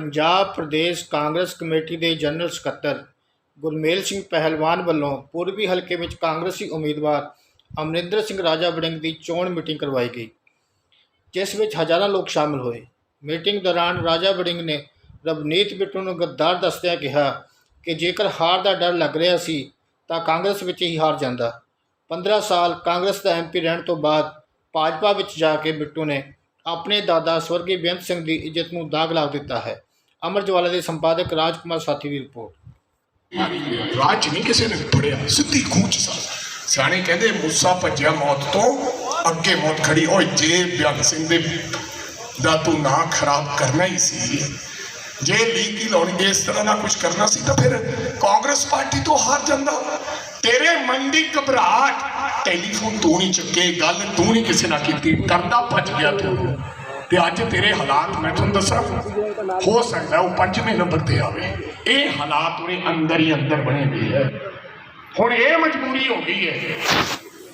Punjab Pradesh Congress committee ਦੇ general ਸਕੱਤਰ ਗੁਰਮੇਲ ਸਿੰਘ ਪਹਿਲਵਾਨ ਵੱਲੋਂ ਪੂਰਬੀ ਹਲਕੇ ਵਿੱਚ ਕਾਂਗਰਸੀ ਉਮੀਦਵਾਰ ਅਮਰਿੰਦਰ ਸਿੰਘ ਰਾਜਾ ਵੜਿੰਗ ਦੀ ਚੋਣ ਮੀਟਿੰਗ ਕਰਵਾਈ ਗਈ, ਜਿਸ ਵਿੱਚ ਹਜ਼ਾਰਾਂ ਲੋਕ ਸ਼ਾਮਲ ਹੋਏ। ਮੀਟਿੰਗ ਦੌਰਾਨ ਰਾਜਾ ਵੜਿੰਗ ਨੇ ਰਵਨੀਤ ਬਿੱਟੂ ਨੂੰ ਗੱਦਾਰ ਦੱਸਦਿਆਂ ਕਿਹਾ ਕਿ ਜੇਕਰ ਹਾਰ ਦਾ ਡਰ ਲੱਗ ਰਿਹਾ ਸੀ ਤਾਂ ਕਾਂਗਰਸ ਵਿੱਚ ਹੀ ਹਾਰ ਜਾਂਦਾ। 15 ਸਾਲ ਕਾਂਗਰਸ ਦਾ ਐਮਪੀ ਰਹਿਣ ਤੋਂ ਬਾਅਦ ਭਾਜਪਾ ਵਿੱਚ ਜਾ ਕੇ ਬਿੱਟੂ ਨੇ ਆਪਣੇ ਦਾਦਾ ਸਵਰਗੀ ਬੇਅੰਤ ਸਿੰਘ ਦੀ ਇੱਜ਼ਤ ਨੂੰ ਦਾਗ ਲਾ ਦਿੱਤਾ ਹੈ। ਅਮਰ ਦੇ ਸੰਪਾਦਕ ਰਾਜਕੁਮਾਰ ਸਾਥੀ ਦੀ ਰਿਪੋਰਟ। ਰਾਜ ਨਹੀਂ ਕਿਸੇ ਨੇ ਫੜਿਆ, ਸਿੱਧੀ ਖੂਚ ਸਾ ਸਿਆਣੇ ਕਹਿੰਦੇ ਮੂਸਾ ਭੱਜਿਆ ਮੌਤ ਤੋਂ, ਅੱਗੇ ਮੌਤ ਖੜੀ। ਓਏ ਜੇ ਬਿਆਨ ਸਿੰਘ ਦੇ ਦਾ ਤੂੰ ਨਾਂ ਖਰਾਬ ਕਰਨਾ ਹੀ ਸੀ, ਜੇ ਲੀਗ ਹੀ ਲਾਉਣੀ ਇਸ ਤਰ੍ਹਾਂ ਦਾ ਕੁਝ ਕਰਨਾ ਸੀ, ਤਾਂ ਫਿਰ ਕਾਂਗਰਸ ਪਾਰਟੀ ਤੋਂ ਹਾਰ ਜਾਂਦਾ। ਤੇਰੇ ਮਨ ਦੀ ਘਬਰਾਹਟ। ਟੈਲੀਫੋਨ ਤੂੰ ਨਹੀਂ ਚੁੱਕੇ, ਗੱਲ ਤੂੰ ਨਹੀਂ ਕਿਸੇ ਨਾਲ ਕੀਤੀ, ਕਰਦਾ ਭੱਜ ਗਿਆ ਤੂੰ। ਤੇ ਅੱਜ ਤੇਰੇ ਹਾਲਾਤ ਮੈਂ ਤੁਹਾਨੂੰ ਦੱਸਾਂ। ਹੋ ਸਕਦਾ ਉਹ ਪੰਜਵੇਂ ਨੰਬਰ ਤੇ ਆਵੇ। ਇਹ ਹਾਲਾਤ ਉਹਦੇ ਅੰਦਰ ਹੀ ਅੰਦਰ ਬਣੇ ਹੋਏ ਹੈ ਹੁਣ ਇਹ ਮਜਬੂਰੀ ਹੋ ਗਈ ਹੈ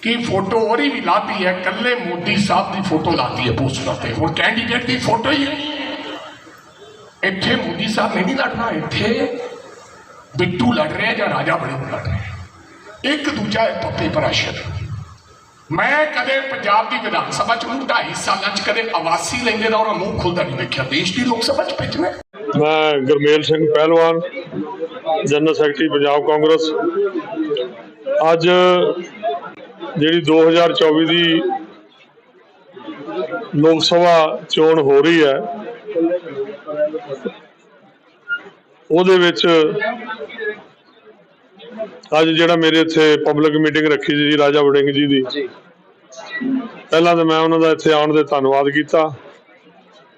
ਕਿ ਫੋਟੋ ਉਹਦੀ ਵੀ ਲਾਤੀ ਹੈ ਕੱਲੇ ਮੋਦੀ ਸਾਹਿਬ ਦੀ ਫੋਟੋ ਲਾਤੀ ਹੈ ਪੋਸਟਰ ਤੇ ਹੁਣ ਕੈਂਡੀਡੇਟ ਦੀ ਫੋਟੋ ਹੀ ਨਹੀਂ ਹੈ। ਇੱਥੇ ਮੋਦੀ ਸਾਹਿਬ ਨੇ ਨਹੀਂ ਲੜਨਾ ਇੱਥੇ ਬਿੱਟੂ ਲੜ ਰਿਹਾ ਜਾਂ ਰਾਜਾ ਬੜੇ ਲੜ ਰਿਹਾ। ਇੱਕ ਦੂਜਾ ਹੈ ਪੱਪੀ ਪਰਾਸ਼ਰ ਮੈਂ ਕਦੇ ਪੰਜਾਬ ਦੀ ਵਿਧਾਨ ਸਭਾ ਚ ਨੂੰ ਢਾਈ ਸਾਲਾਂ ਚ ਕਦੇ ਆਵਾਸੀ ਲੈਂਦੇ ਦਾ ਉਹਦਾ ਮੂੰਹ ਖੁੱਲਦਾ ਨਹੀਂ ਦੇਖਿਆ ਦੇਸ਼ ਦੀ ਲੋਕ ਸਭਾ ਚ ਭੇਜਣਾ ਮੈਂ ਗੁਰਮੇਲ ਸਿੰਘ ਪਹਿਲਵਾਨ, ਜਨਰਲ ਸੈਕਟਰੀ ਪੰਜਾਬ ਕਾਂਗਰਸ। ਅੱਜ ਜਿਹੜੀ 2024 ਦੀ ਲੋਕ ਸਭਾ ਚੋਣ ਹੋ ਰਹੀ ਹੈ, ਉਹਦੇ ਵਿੱਚ ਅੱਜ ਜਿਹੜਾ ਮੇਰੇ ਇੱਥੇ ਪਬਲਿਕ ਮੀਟਿੰਗ ਰੱਖੀ ਸੀ ਜੀ ਰਾਜਾ ਵੜਿੰਗ ਜੀ ਦੀ। ਪਹਿਲਾਂ ਤਾਂ ਮੈਂ ਉਹਨਾਂ ਦਾ ਇੱਥੇ ਆਉਣ ਦੇ ਧੰਨਵਾਦ ਕੀਤਾ।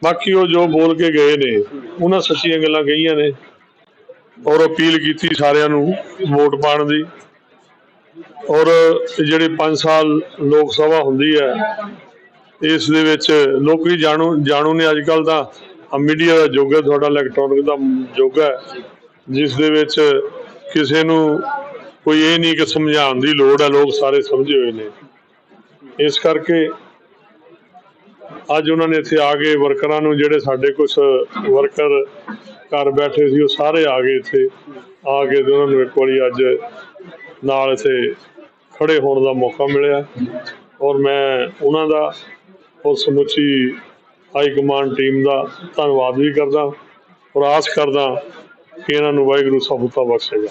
ਬਾਕੀ ਉਹ ਜੋ ਬੋਲ ਕੇ ਗਏ ਨੇ ਉਹਨਾਂ ਸੱਚੀਆਂ ਗੱਲਾਂ ਕਹੀਆਂ ਨੇ ਔਰ ਅਪੀਲ ਕੀਤੀ ਸਾਰਿਆਂ ਨੂੰ ਵੋਟ ਪਾਉਣ ਦੀ। ਔਰ ਜਿਹੜੇ 5 ਸਾਲ ਲੋਕ ਸਭਾ ਹੁੰਦੀ ਹੈ ਇਸ ਦੇ ਵਿੱਚ ਲੋਕੀ ਜਾਣੂ ਜਾਣੂ ਨੇ ਅੱਜ ਕੱਲ ਦਾ ਮੀਡੀਆ ਦਾ ਯੁੱਗ ਹੈ ਤੁਹਾਡਾ ਇਲੈਕਟ੍ਰੋਨਿਕ ਦਾ ਯੁੱਗ ਹੈ ਜਿਸ ਦੇ ਵਿੱਚ ਕਿਸੇ ਨੂੰ ਕੋਈ ਇਹ ਨਹੀਂ ਕਿ ਸਮਝਾਉਣ ਦੀ ਲੋੜ ਹੈ, ਲੋਕ ਸਾਰੇ ਸਮਝੇ ਹੋਏ ਨੇ। ਇਸ ਕਰਕੇ ਅੱਜ ਉਹਨਾਂ ਨੇ ਇੱਥੇ ਆ ਕੇ ਵਰਕਰਾਂ ਨੂੰ ਜਿਹੜੇ ਸਾਡੇ ਕੁਝ ਵਰਕਰ ਘਰ ਬੈਠੇ ਸੀ, ਉਹ ਸਾਰੇ ਆ ਗਏ ਇੱਥੇ। ਆ ਕੇ ਉਹਨਾਂ ਨੂੰ ਇੱਕ ਵਾਰੀ ਅੱਜ ਨਾਲ ਇੱਥੇ ਖੜੇ ਹੋਣ ਦਾ ਮੌਕਾ ਮਿਲਿਆ। ਔਰ ਮੈਂ ਉਹਨਾਂ ਦਾ ਔਰ ਸਮੁੱਚੀ ਹਾਈ ਕਮਾਂਡ ਟੀਮ ਦਾ ਧੰਨਵਾਦ ਵੀ ਕਰਦਾ ਔਰ ਆਸ ਕਰਦਾ ਕਿ ਇਹਨਾਂ ਨੂੰ ਵਾਹਿਗੁਰੂ ਸਫਲਤਾ ਬਖਸ਼ੇਗਾ